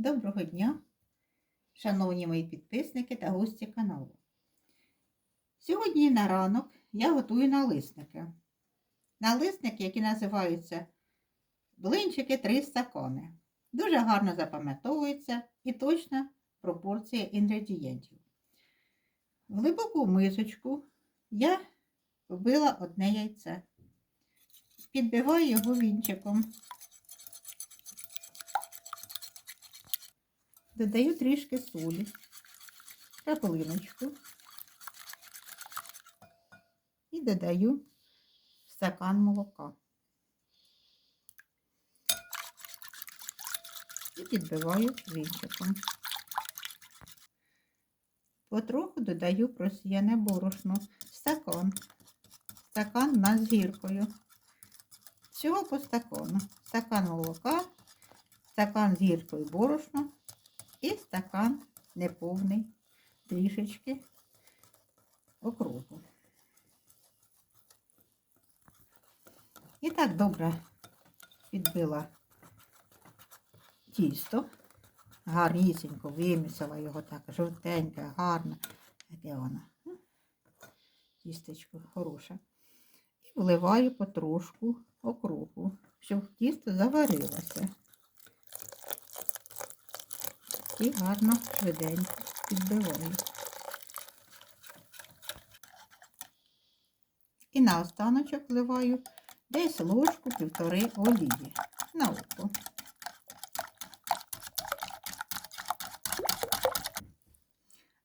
Доброго дня, шановні мої підписники та гості каналу. Сьогодні на ранок я готую налисники. Налисники, які називаються блинчики 3 стакани. Дуже гарно запам'ятовується і точна пропорція інгредієнтів. В глибоку мисочку я вбила одне яйце. Підбиваю його вінчиком. Додаю трішки солі, краплиночку і додаю стакан молока. І підбиваю вінчиком. Потроху додаю просіяне борошно, стакан, стакан на з гіркою. Всього по стакану. Стакан молока, стакан з гіркою борошна і стакан неповний, трішечки окропу. І так добре підбила тісто, гарнісінько вимісила його так, жовтеньке, гарне, таке воно. Тістечко хороше. І вливаю потрошку окропу, щоб тісто заварилося. І гарно швиденько підбиваю. І на останочок вливаю десь ложку півтори олії на око.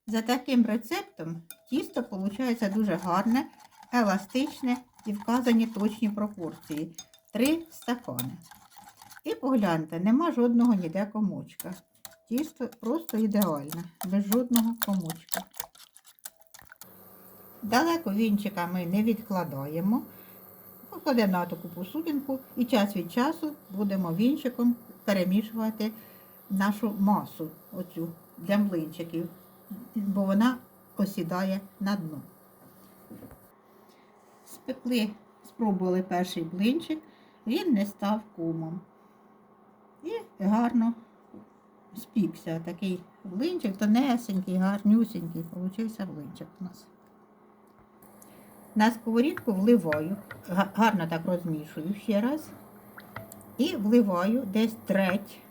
За таким рецептом тісто виходить дуже гарне, еластичне і вказані точні пропорції. Три стакани. І погляньте, нема жодного ніде комочка. Тісто просто ідеальне, без жодного комочка. Далеко вінчика ми не відкладаємо. Покладемо на таку посудинку і час від часу будемо вінчиком перемішувати нашу масу оцю для млинчиків, бо вона осідає на дно. Спекли, спробували перший блинчик, він не став комом. І гарно спікся такий блинчик, тонесенький, гарнюсенький, получився блинчик у нас. На сковорідку вливаю, гарно так розмішую ще раз. І вливаю десь треть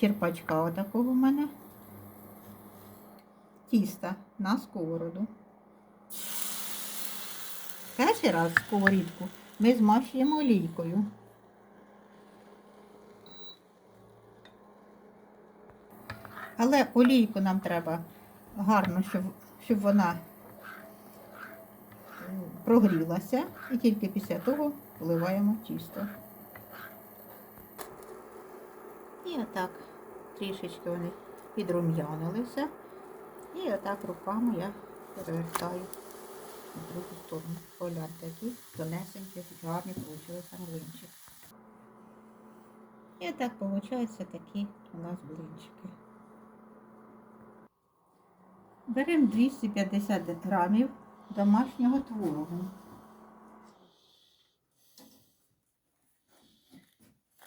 черпачка отакого в мене тіста на сковороду. Перший раз сковорідку ми змащуємо олійкою. Але олійку нам треба гарно, щоб, щоб вона прогрілася. І тільки після того вливаємо тісто. І отак трішечки вони підрум'янилися. І отак руками я перевертаю в другу сторону. Погляньте, які тонесенькі, гарні получилися млинчики. І так виходить такі у нас блинчики. Беремо 250 грамів домашнього творогу.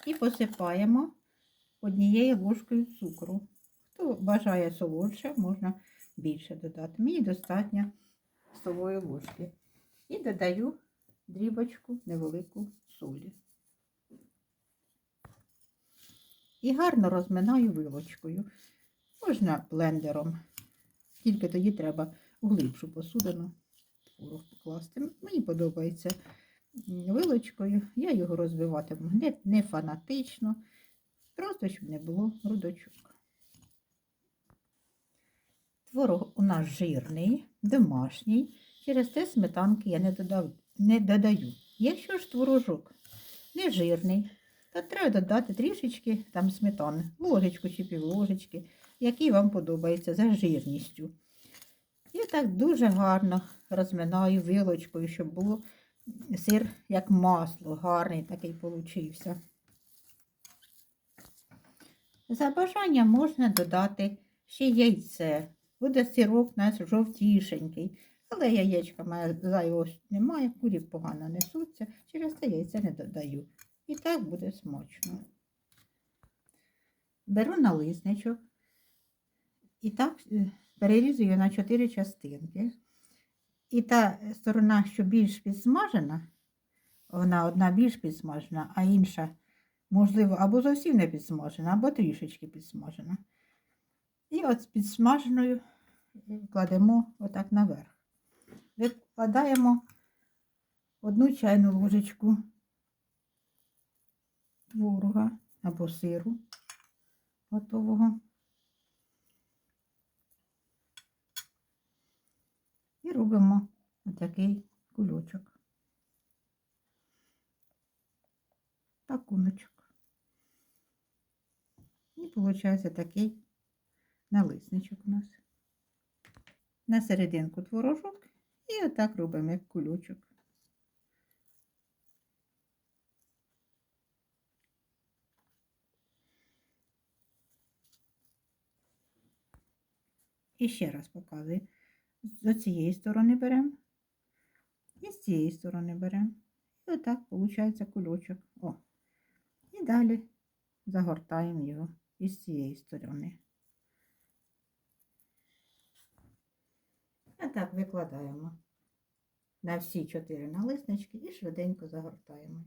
І посипаємо однією ложкою цукру. Хто бажає солодше, можна більше додати. Мені достатньо столової ложки. І додаю дрібочку невелику солі. І гарно розминаю вилочкою. Можна блендером. Тільки тоді треба глибшу посудину творог покласти. Мені подобається вилочкою. Я його розбиватиму не, фанатично, просто щоб не було грудочок. Творог у нас жирний, домашній. Через те сметанки я не, додав, не додаю. Якщо ж творожок не жирний, то треба додати трішечки там сметани, ложечку чи півложечки, який вам подобається за жирністю. І так дуже гарно розминаю вилочкою, щоб було сир як масло, гарний такий получився. За бажанням можна додати ще яйце. Буде сирок у нас жовтішенький. Але яєчка має зайвого немає, курі погано несуться, через це яйця не додаю. І так буде смачно. беру налисничок і так е, перерізую на чотири частинки. І та сторона, що більш підсмажена, вона одна більш підсмажена, а інша, можливо, або зовсім не підсмажена, або трішечки підсмажена. І от з підсмаженою е, кладемо отак наверх. Викладаємо одну чайну ложечку творога або сиру готового. І робимо отакий кульочок. Пакуночок. І виходить такий налисничок у нас. На серединку творожок і отак робимо як кульочок. І ще раз показую. З цієї сторони беремо і з цієї сторони беремо. І отак виходить кульочок. О. І далі загортаємо його із цієї сторони. А так викладаємо на всі чотири налиснички і швиденько загортаємо.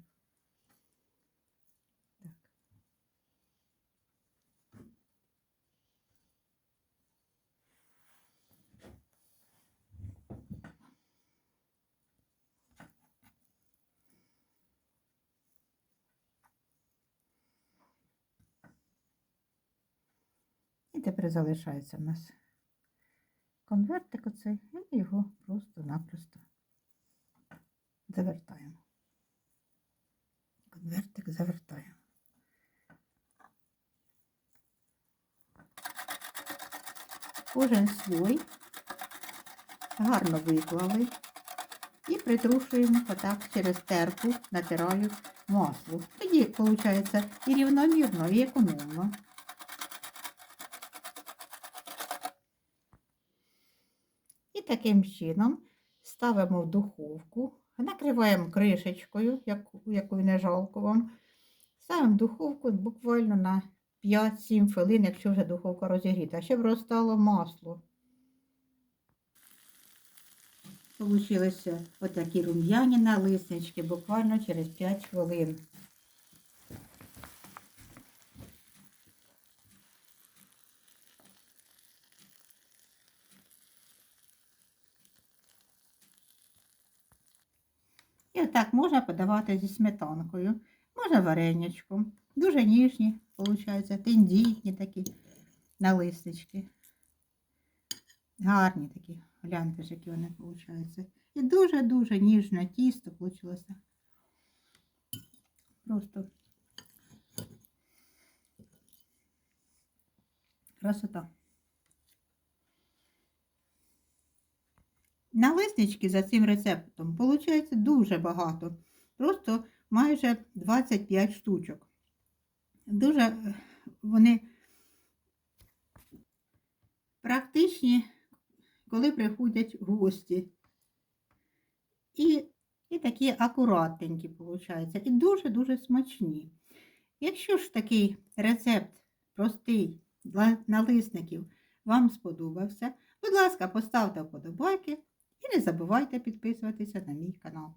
Тепер залишається в нас конвертик оцей, і його просто-напросто завертаємо. Конвертик завертаємо. Кожен слой гарно виклали і притрушуємо отак через терку, натираю масло. Тоді виходить і рівномірно, і економно. Таким чином ставимо в духовку, накриваємо кришечкою, яку, не жалко вам. Ставимо в духовку буквально на 5-7 хвилин, якщо вже духовка розігріта, щоб розтало масло. Получилися отакі рум'яні налиснички буквально через 5 хвилин. І отак можна подавати зі сметанкою, можна варенячком. Дуже ніжні, виходить, тендітні такі налиснички. Гарні такі, гляньте які вони виходять. І дуже-дуже ніжне тісто вийшло. Просто красота. Налиснички за цим рецептом виходить дуже багато. Просто майже 25 штучок. Дуже е, вони практичні, коли приходять гості. І, і такі акуратненькі, виходить, і дуже-дуже смачні. Якщо ж такий рецепт простий для налисників вам сподобався, будь ласка, поставте вподобайки і не забувайте підписуватися на мій канал.